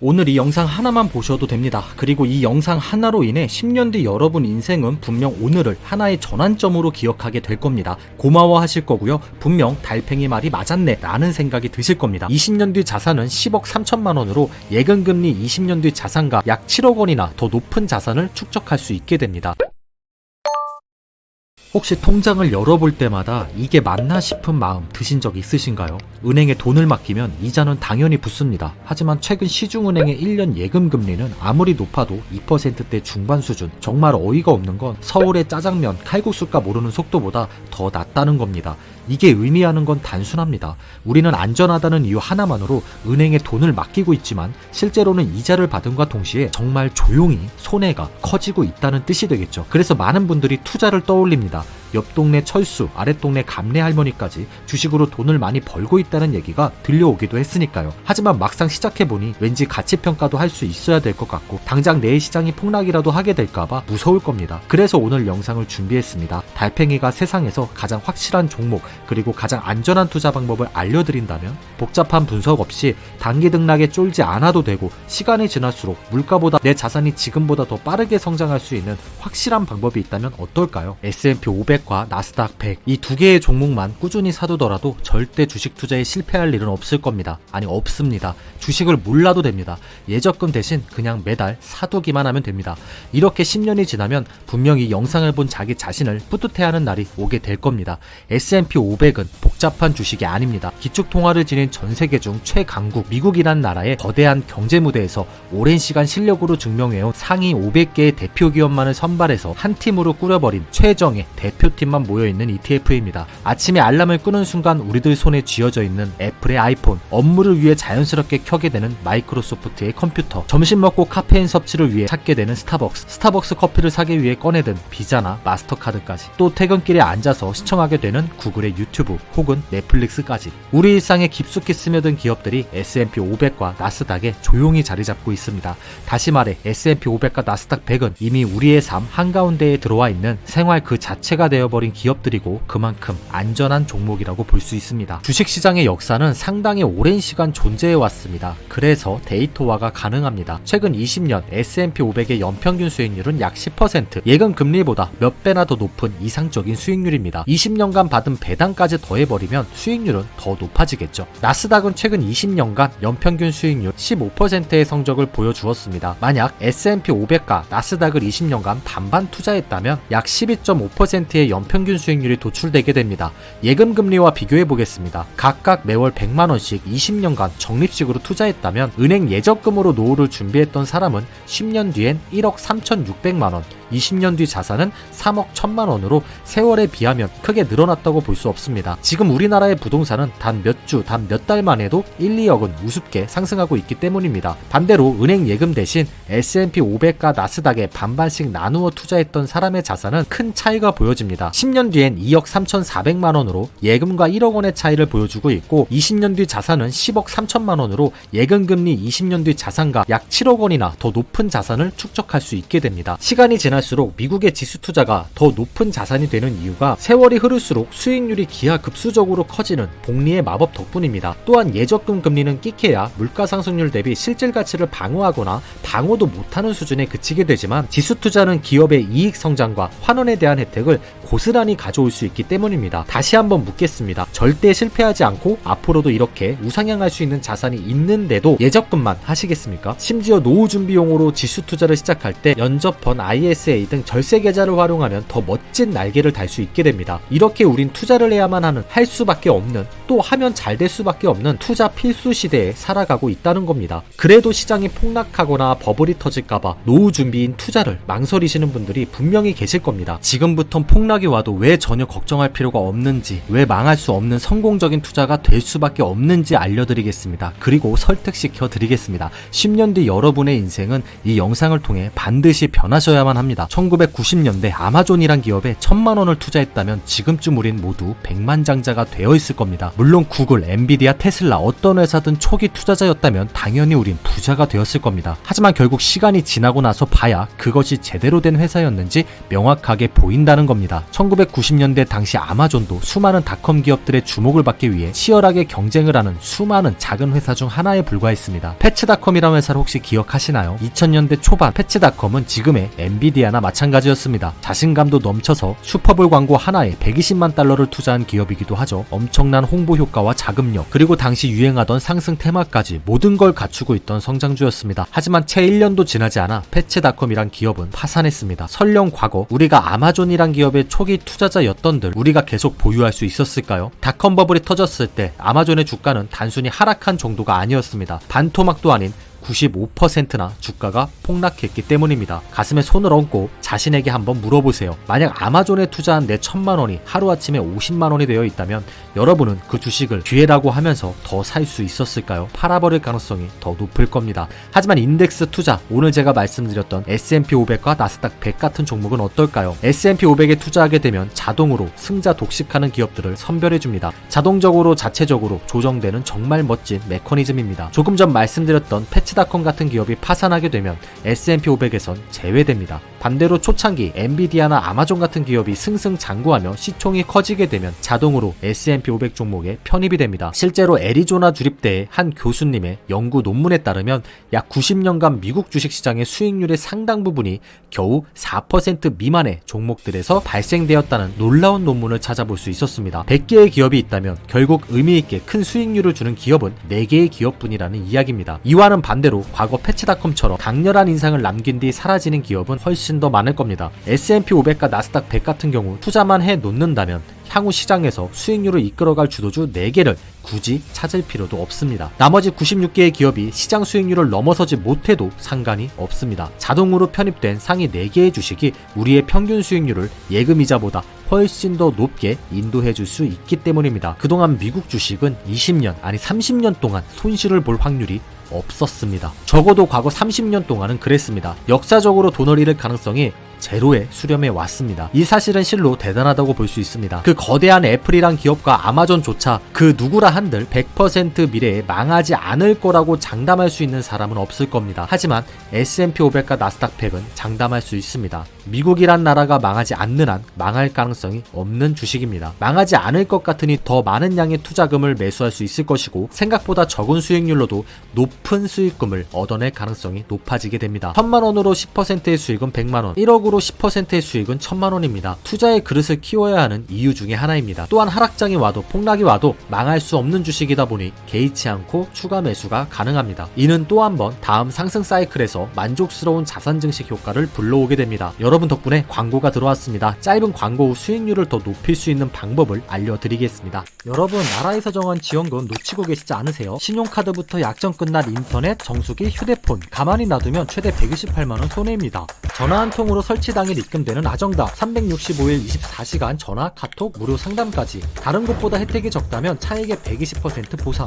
오늘 이 영상 하나만 보셔도 됩니다. 그리고 이 영상 하나로 인해 10년 뒤 여러분 인생은 분명 오늘을 하나의 전환점으로 기억하게 될 겁니다. 고마워하실 거고요. 분명 달팽이 말이 맞았네 라는 생각이 드실 겁니다. 20년 뒤 자산은 10억 3천만 원으로 예금금리 20년 뒤 자산과 약 7억 원이나 더 높은 자산을 축적할 수 있게 됩니다. 혹시 통장을 열어볼 때마다 이게 맞나 싶은 마음 드신 적 있으신가요? 은행에 돈을 맡기면 이자는 당연히 붙습니다. 하지만 최근 시중은행의 1년 예금 금리는 아무리 높아도 2%대 중반 수준. 정말 어이가 없는 건 서울의 짜장면, 칼국수값 오르는 속도보다 더 낮다는 겁니다. 이게 의미하는 건 단순합니다. 우리는 안전하다는 이유 하나만으로 은행에 돈을 맡기고 있지만 실제로는 이자를 받은과 동시에 정말 조용히 손해가 커지고 있다는 뜻이 되겠죠. 그래서 많은 분들이 투자를 떠올립니다. 옆 동네 철수, 아랫 동네 감내 할머니까지 주식으로 돈을 많이 벌고 있다는 얘기가 들려오기도 했으니까요. 하지만 막상 시작해보니 왠지 가치평가도 할 수 있어야 될 것 같고 당장 내일 시장이 폭락이라도 하게 될까봐 무서울 겁니다. 그래서 오늘 영상을 준비했습니다. 달팽이가 세상에서 가장 확실한 종목 그리고 가장 안전한 투자 방법을 알려드린다면 복잡한 분석 없이 단기 등락에 쫄지 않아도 되고 시간이 지날수록 물가보다 내 자산이 지금보다 더 빠르게 성장할 수 있는 확실한 방법이 있다면 어떨까요? S&P 500과 나스닥 100 이 두 개의 종목만 꾸준히 사두더라도 절대 주식 투자에 실패할 일은 없을 겁니다. 아니 없습니다. 주식을 몰라도 됩니다. 예적금 대신 그냥 매달 사두기만 하면 됩니다. 이렇게 10년이 지나면 분명히 영상을 본 자기 자신을 뿌듯해하는 날이 오게 될 겁니다. S&P 500은 복잡한 주식이 아닙니다. 기축 통화를 지닌 전 세계 중 최강국 미국이란 나라의 거대한 경제 무대에서 오랜 시간 실력으로 증명해온 상위 500개의 대표 기업만을 선발해서 한 팀으로 꾸려버린 최정의 대표 팀만 모여있는 ETF입니다. 아침에 알람을 끄는 순간 우리들 손에 쥐어져 있는 애플의 아이폰, 업무를 위해 자연스럽게 켜게 되는 마이크로소프트의 컴퓨터, 점심 먹고 카페인 섭취를 위해 찾게 되는 스타벅스, 스타벅스 커피를 사기 위해 꺼내든 비자나 마스터카드까지, 또 퇴근길에 앉아서 시청하게 되는 구글의 유튜브 혹은 넷플릭스까지. 우리 일상에 깊숙이 스며든 기업들이 S&P 500과 나스닥에 조용히 자리 잡고 있습니다. 다시 말해 S&P 500과 나스닥 100은 이미 우리의 삶 한가운데에 들어와 있는 생활 그 자체가 되 어버린 기업들이고 그만큼 안전한 종목이라고 볼 수 있습니다. 주식시장의 역사는 상당히 오랜 시간 존재해 왔습니다. 그래서 데이터화가 가능합니다. 최근 20년 S&P 500의 연평균 수익률은 약 10%, 예금 금리보다 몇 배나 더 높은 이상적인 수익률입니다. 20년간 받은 배당까지 더해버리면 수익률은 더 높아지겠죠. 나스닥은 최근 20년간 연평균 수익률 15%의 성적을 보여주었습니다. 만약 S&P 500과 나스닥을 20년간 반반 투자했다면 약 12.5%의 연평균 수익률이 도출되게 됩니다. 예금 금리와 비교해 보겠습니다. 각각 매월 100만 원씩 20년간 적립식으로 투자했다면 은행 예적금으로 노후를 준비했던 사람은 10년 뒤엔 1억 3,600만 원, 20년 뒤 자산은 3억 1천만 원으로 세월에 비하면 크게 늘어났다고 볼 수 없습니다. 지금 우리나라의 부동산은 단 몇 주, 단 몇 달만 해도 1, 2억은 우습게 상승하고 있기 때문입니다. 반대로 은행 예금 대신 S&P 500과 나스닥에 반반씩 나누어 투자했던 사람의 자산은 큰 차이가 보여집니다. 10년 뒤엔 2억 3,400만 원으로 예금과 1억 원의 차이를 보여주고 있고 20년 뒤 자산은 10억 3천만 원으로 예금 금리 20년 뒤 자산과 약 7억 원이나 더 높은 자산을 축적할 수 있게 됩니다. 시간이 지 날수록 미국의 지수 투자가 더 높은 자산이 되는 이유가 세월이 흐를수록 수익률이 기하급수적으로 커지는 복리의 마법 덕분입니다. 또한 예적금 금리는 끼케야 물가 상승률 대비 실질 가치를 방어하거나 방어도 못하는 수준에 그치게 되지만 지수 투자는 기업의 이익 성장과 환원에 대한 혜택을 고스란히 가져올 수 있기 때문입니다. 다시 한번 묻겠습니다. 절대 실패하지 않고 앞으로도 이렇게 우상향할 수 있는 자산이 있는데도 예적금만 하시겠습니까? 심지어 노후 준비용으로 지수 투자를 시작할 때 연접 펀, ISA 등 절세 계좌를 활용하면 더 멋진 날개를 달 수 있게 됩니다. 이렇게 우린 투자를 해야만 하는 할 수밖에 없는 또 하면 잘 될 수밖에 없는 투자 필수 시대에 살아가고 있다는 겁니다. 그래도 시장이 폭락하거나 버블이 터질까봐 노후 준비인 투자를 망설이시는 분들이 분명히 계실 겁니다. 지금부턴 폭락이 와도 왜 전혀 걱정할 필요가 없는지, 왜 망할 수 없는 성공적인 투자가 될 수밖에 없는지 알려드리겠습니다. 그리고 설득시켜 드리겠습니다. 10년 뒤 여러분의 인생은 이 영상을 통해 반드시 변하셔야만 합니다. 합니다. 1990년대 아마존이란 기업에 천만 원을 투자했다면 지금쯤 우린 모두 백만장자가 되어 있을 겁니다. 물론 구글, 엔비디아, 테슬라 어떤 회사든 초기 투자자였다면 당연히 우린 부자가 되었을 겁니다. 하지만 결국 시간이 지나고 나서 봐야 그것이 제대로 된 회사였는지 명확하게 보인다는 겁니다. 1990년대 당시 아마존도 수많은 닷컴 기업들의 주목을 받기 위해 치열하게 경쟁을 하는 수많은 작은 회사 중 하나에 불과했습니다. 패치닷컴이라는 회사를 혹시 기억하시나요? 2000년대 초반 패치닷컴은 지금의 엔비디 아나 마찬가지였습니다. 자신감도 넘쳐서 슈퍼볼 광고 하나에 120만 달러를 투자한 기업이기도 하죠. 엄청난 홍보 효과와 자금력, 그리고 당시 유행하던 상승 테마까지 모든 걸 갖추고 있던 성장주였습니다. 하지만 채 1년도 지나지 않아 패치닷컴이란 기업은 파산했습니다. 설령 과거 우리가 아마존이란 기업의 초기 투자자였던들 우리가 계속 보유할 수 있었을까요? 닷컴 버블이 터졌을 때 아마존의 주가는 단순히 하락한 정도가 아니었습니다. 반토막도 아닌 95%나 주가가 폭락했기 때문입니다. 가슴에 손을 얹고 자신에게 한번 물어보세요. 만약 아마존에 투자한 내 천만 원이 하루아침에 50만 원이 되어 있다면 여러분은 그 주식을 기회라고 하면서 더 살 수 있었을까요? 팔아버릴 가능성이 더 높을 겁니다. 하지만 인덱스 투자, 오늘 제가 말씀드렸던 S&P 500과 나스닥 100 같은 종목은 어떨까요? S&P 500에 투자하게 되면 자동으로 승자 독식하는 기업들을 선별해줍니다. 자동적으로 자체적으로 조정되는 정말 멋진 메커니즘입니다. 조금 전 말씀드렸던 패 치닷컴 같은 기업이 파산하게 되면 S&P 500에선 제외됩니다. 반대로 초창기 엔비디아나 아마존 같은 기업이 승승장구하며 시총이 커지게 되면 자동으로 S&P 500 종목에 편입이 됩니다. 실제로 애리조나 주립대의 한 교수님의 연구 논문에 따르면 약 90년간 미국 주식시장의 수익률의 상당 부분이 겨우 4% 미만의 종목들에서 발생되었다는 놀라운 논문을 찾아볼 수 있었습니다. 100개의 기업이 있다면 결국 의미있게 큰 수익률을 주는 기업은 4개의 기업뿐이라는 이야기입니다. 이와는 반대로 과거 패치닷컴처럼 강렬한 인상을 남긴 뒤 사라지는 기업은 훨씬 더 많을 겁니다. S&P 500과 나스닥 100 같은 경우 투자만 해 놓는다면 향후 시장에서 수익률을 이끌어갈 주도주 4개를 굳이 찾을 필요도 없습니다. 나머지 96개의 기업이 시장 수익률을 넘어서지 못해도 상관이 없습니다. 자동으로 편입된 상위 4개의 주식이 우리의 평균 수익률을 예금이자보다 훨씬 더 높게 인도해 줄 수 있기 때문입니다. 그동안 미국 주식은 20년 아니 30년 동안 손실을 볼 확률이 없었습니다. 적어도 과거 30년 동안은 그랬습니다. 역사적으로 돈을 잃을 가능성이 제로에 수렴해 왔습니다. 이 사실은 실로 대단하다고 볼 수 있습니다. 그 거대한 애플이란 기업과 아마존조차 그 누구라 한들 100% 미래에 망하지 않을 거라고 장담할 수 있는 사람은 없을 겁니다. 하지만 S&P 500과 나스닥 100은 장담할 수 있습니다. 미국이란 나라가 망하지 않는 한 망할 가능성이 없는 주식입니다. 망하지 않을 것 같으니 더 많은 양의 투자금을 매수할 수 있을 것이고 생각보다 적은 수익률로도 높은 수익금을 얻어낼 가능성이 높아지게 됩니다. 천만 원으로 10%의 수익은 100만 원, 1억 으로 10%의 수익은 천만 원입니다. 투자의 그릇을 키워야 하는 이유 중에 하나입니다. 또한 하락장이 와도 폭락이 와도 망할 수 없는 주식이다 보니 개의치 않고 추가 매수가 가능합니다. 이는 또 한 번 다음 상승 사이클에서 만족스러운 자산 증식 효과를 불러오게 됩니다. 여러분 덕분에 광고가 들어왔습니다. 짧은 광고 후 수익률을 더 높일 수 있는 방법을 알려드리겠습니다. 여러분 나라에서 정한 지원금 놓치고 계시지 않으세요? 신용카드부터 약정 끝날 인터넷, 정수기, 휴대폰 가만히 놔두면 최대 128만원 손해입니다. 전화 한 통으로 설치 당일 입금되는 아정당 365일 24시간 전화, 카톡, 무료 상담까지. 다른 곳보다 혜택이 적다면 차액의 120% 보상.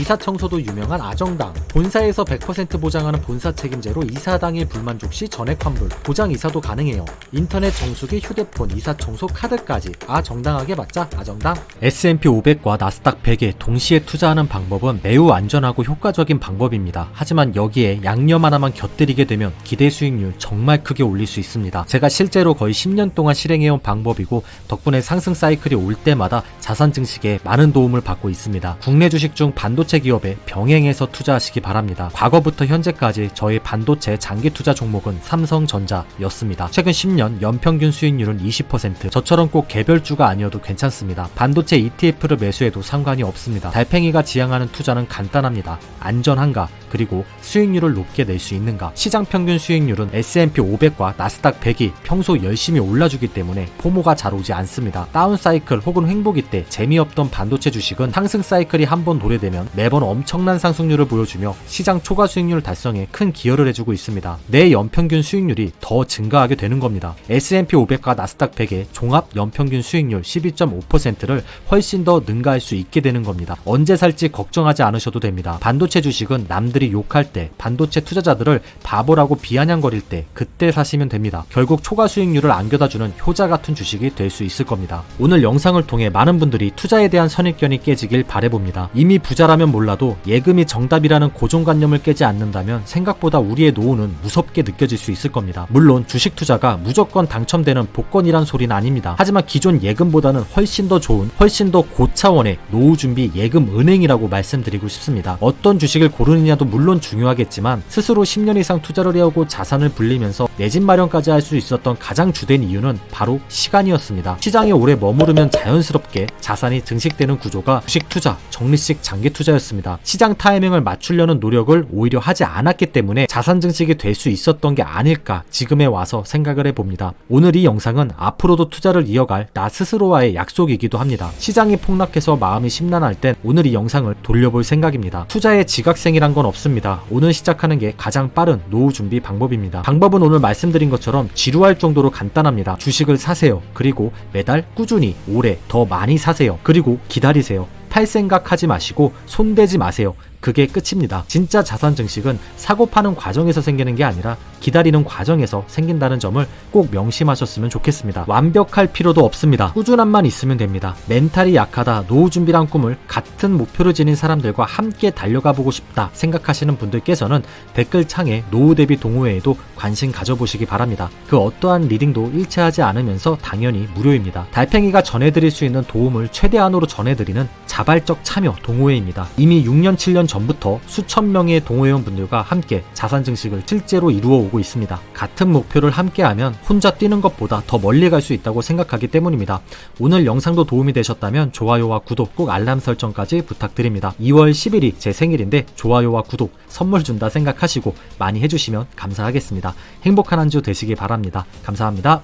이사 청소도 유명한 아정당. 본사에서 100% 보장하는 본사 책임제로 이사 당일 불만족 시 전액 환불. 보장 이사도 가능해요. 인터넷 정수기 휴대폰 이사 청소 카드까지. 아 정당하게 받자 아정당. S&P 500과 나스닥 100에 동시에 투자하는 방법은 매우 안전하고 효과적인 방법입니다. 하지만 여기에 양념 하나만 곁들이게 되면 기대 수익률 정말 크게 올릴 수 있습니다 제가 실제로 거의 10년 동안 실행해온 방법이고 덕분에 상승 사이클이 올 때마다 자산 증식에 많은 도움을 받고 있습니다 국내 주식 중 반도체 기업에 병행해서 투자하시기 바랍니다 과거부터 현재까지 저희 반도체 장기 투자 종목은 삼성전자였습니다. 최근 10년 연평균 수익률은 20%. 저처럼 꼭 개별주가 아니어도 괜찮습니다. 반도체 ETF를 매수해도 상관이 없습니다. 달팽이가 지향하는 투자는 간단합니다. 안전한가? 그리고 수익률을 높게 낼 수 있는가? 시장 평균 수익률은 S&P 500과 나스닥 100이 평소 열심히 올라주기 때문에 포모가 잘 오지 않습니다. 다운 사이클 혹은 횡보기 때 재미없던 반도체 주식은 상승 사이클이 한 번 도래되면 매번 엄청난 상승률을 보여주며 시장 초과 수익률 달성에 큰 기여를 해주고 있습니다. 내 연평균 수익률이 더 증가하게 되는 겁니다. S&P 500과 나스닥 100의 종합 연평균 수익률 12.5%를 훨씬 더 능가할 수 있게 되는 겁니다. 언제 살지 걱정하지 않으셔도 됩니다. 반도체 주식은 남들이 욕할 때, 반도체 투자자들을 바보라고 비아냥거릴 때 그때 사시면 됩니다. 결국 초과 수익률을 안겨다주는 효자 같은 주식이 될 수 있을 겁니다. 오늘 영상을 통해 많은 분들이 투자에 대한 선입견이 깨지길 바래봅니다. 이미 부자라면 몰라도 예금이 정답이라는 고정관념을 깨지 않는다면 생각보다 우리의 노후는 무섭게 느껴질 수 있을 겁니다. 물론 주식 투자가 무조건 당첨되는 복권이란 소리는 아닙니다. 하지만 기존 예금보다는 훨씬 더 좋은, 훨씬 더 고차원의 노후 준비 예금 은행이라고 말씀드리고 싶습니다. 어떤 주식을 고르느냐도 물론 중요하겠지만 스스로 10년 이상 투자를 해오고 자산을 불리면서 내 집 마련까지 할수 있었던 가장 주된 이유는 바로 시간이었습니다. 시장에 오래 머무르면 자연스럽게 자산이 증식되는 구조가 주식 투자, 적립식 장기 투자였습니다. 시장 타이밍을 맞추려는 노력을 오히려 하지 않았기 때문에 자산 증식이 될 수 있었던 게 아닐까 지금에 와서 생각을 해봅니다. 오늘 이 영상은 앞으로도 투자를 이어갈 나 스스로와의 약속이기도 합니다. 시장이 폭락해서 마음이 심란할 땐 오늘 이 영상을 돌려볼 생각입니다. 투자의 지각생이란 건 없습니다. 오늘 시작하는 게 가장 빠른 노후 준비 방법입니다. 방법은 오늘 말씀드린 것처럼 지루할 정도로 간단합니다. 주식을 사세요. 그리고 매달 꾸준히 오래 더 많이 사세요. 그리고 기다리세요. 팔 생각 하지 마시고 손대지 마세요. 그게 끝입니다. 진짜 자산 증식은 사고 파는 과정에서 생기는 게 아니라 기다리는 과정에서 생긴다는 점을 꼭 명심하셨으면 좋겠습니다. 완벽할 필요도 없습니다. 꾸준함만 있으면 됩니다. 멘탈이 약하다, 노후 준비란 꿈을 같은 목표를 지닌 사람들과 함께 달려가 보고 싶다 생각하시는 분들께서는 댓글창에 노후 대비 동호회에도 관심 가져보시기 바랍니다. 그 어떠한 리딩도 일치하지 않으면서 당연히 무료입니다. 달팽이가 전해드릴 수 있는 도움을 최대한으로 전해드리는 자발적 참여 동호회입니다. 이미 6년, 7년 전부터 수천 명의 동호회원분들과 함께 자산 증식을 실제로 이루어 오고 있습니다. 같은 목표를 함께하면 혼자 뛰는 것보다 더 멀리 갈 수 있다고 생각하기 때문입니다. 오늘 영상도 도움이 되셨다면 좋아요와 구독 꼭 알람 설정까지 부탁드립니다. 2월 10일이 제 생일인데 좋아요와 구독 선물 준다 생각하시고 많이 해주시면 감사하겠습니다. 행복한 한 주 되시기 바랍니다. 감사합니다.